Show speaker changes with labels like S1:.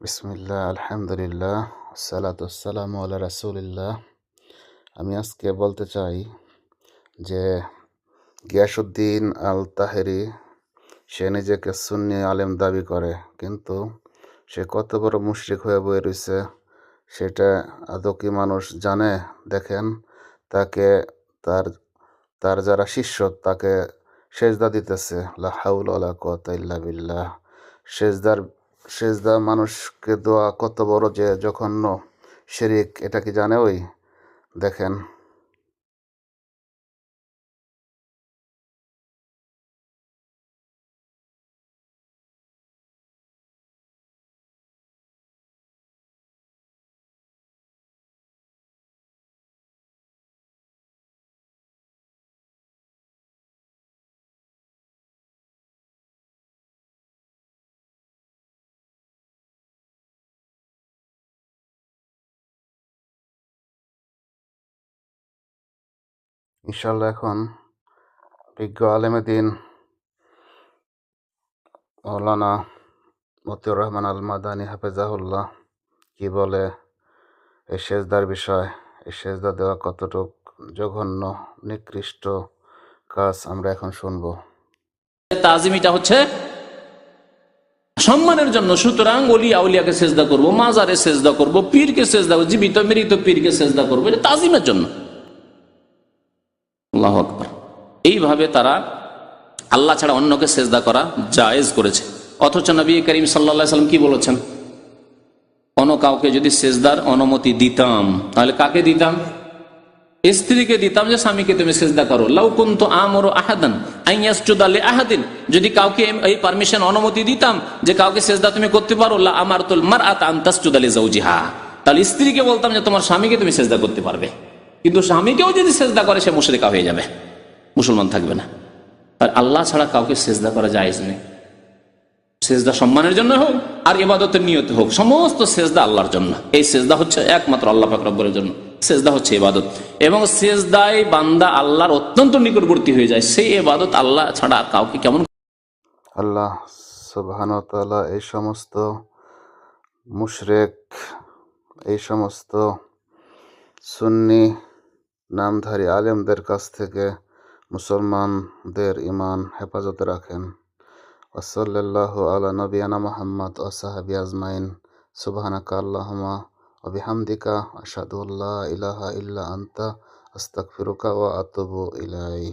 S1: বিসমিল্লাহ, আলহামদুলিল্লাহ সালাতাম আল্লাহ রাসুলিল্লাহ। আমি আজকে বলতে চাই যে গিয়াসুদ্দিন আল তাহেরি সে নিজেকে সুন্নি আলেম দাবি করে, কিন্তু সে কত বড় মুশরিক হয়ে বয়ে রয়েছে সেটা আদৌ কি মানুষ জানে? দেখেন, তাকে তার তার যারা শিষ্য তাকে সেজদা দিতেছে, লা হাউল ওয়ালা কুওয়াতা ইল্লা বিল্লাহ। সেজদার সেজদা মানুষকে দোয়া কত বড় যে জঘন্য শেরিক এটা কি জানে ওই? দেখেন। ইনশাল্লাহ এখন বিজ্ঞ আলেমে দিন। মৌলানা মতিউর রহমান আল মাদানী হাফেজাহুল্লাহ কি বলে, এই সেজদার বিষয়, এই সেজদা দেওয়া কতটুক জঘন্য, নিকৃষ্ট কাজ আমরা এখন শুনব।
S2: তাজিমিটা হচ্ছে, সম্মানের জন্য সুতরাং অলি আউলিয়াকে সেজদা করব, মাজারে সেজদা করব, পীরকে সেজদা জীবিত মৃত পীরকে সেজদা করব, এটা তাজিমের জন্য। আল্লাহ আকবার। এইভাবে তারা আল্লাহ ছাড়া অন্যকে সেজদা করা জায়েজ করেছে। অথচ নবী করিম সাল্লা সাল্লাম কি বলেছেন? কোনো কাউকে যদি সেজদার অনুমতি দিতাম, তাহলে কাকে দিতাম? স্ত্রীকে দিতাম যে, স্বামীকে তুমি সেজদা করো। লাউ কুন্ত আমর আহাদান আইয়াসুদালে আহাদিন। যদি কাউকে এই পারমিশন অনুমতি দিতাম যে, কাউকে সেজদা তুমি করতে পারো, লা আমার তুল মার আত আন্তাসুদালে জাউজিহা তাহলে স্ত্রীকে বলতাম যে, তোমার স্বামীকে তুমি সেজদা করতে পারবে। কিন্তু স্বামীকেও যদি সেজদা করে, সে মুশরিকা হয়ে যাবে। মুসলমান থাকবে না। আর আল্লাহ ছাড়া কাউকে সেজদা করা জায়েজ নেই। সেজদা সম্মানের জন্য হোক, আর ইবাদতের নিয়ত হোক, সমস্ত সেজদা আল্লাহর জন্য। এই সেজদা হচ্ছে একমাত্র আল্লাহ ফাকরব্বরের জন্য। সেজদা হচ্ছে ইবাদত। এবং সেজদায় বান্দা আল্লাহর অত্যন্ত নিকটবর্তী হয়ে যায়। সেই ইবাদত আল্লাহ ছাড়া কাউকে কেমন
S1: আল্লাহ সুবহান তাআলা এই সমস্ত মুশরেক, এই সমস্ত সুন্নি নামধারী আলেমদের কাছ থেকে মুসলমানদের ইমান হেফাজতে রাখেন। ওসল্লাহ আলা নবিয়ানা মোহাম্মদ ও সাহাবি আজমাইন। সুবহানাকা আল্লাহমা অবিহামদিকা আসাদুল্লাহ ইলাহা ইল্লা আন্তা আস্তাক ফিরুকা ও আতবু ইলাই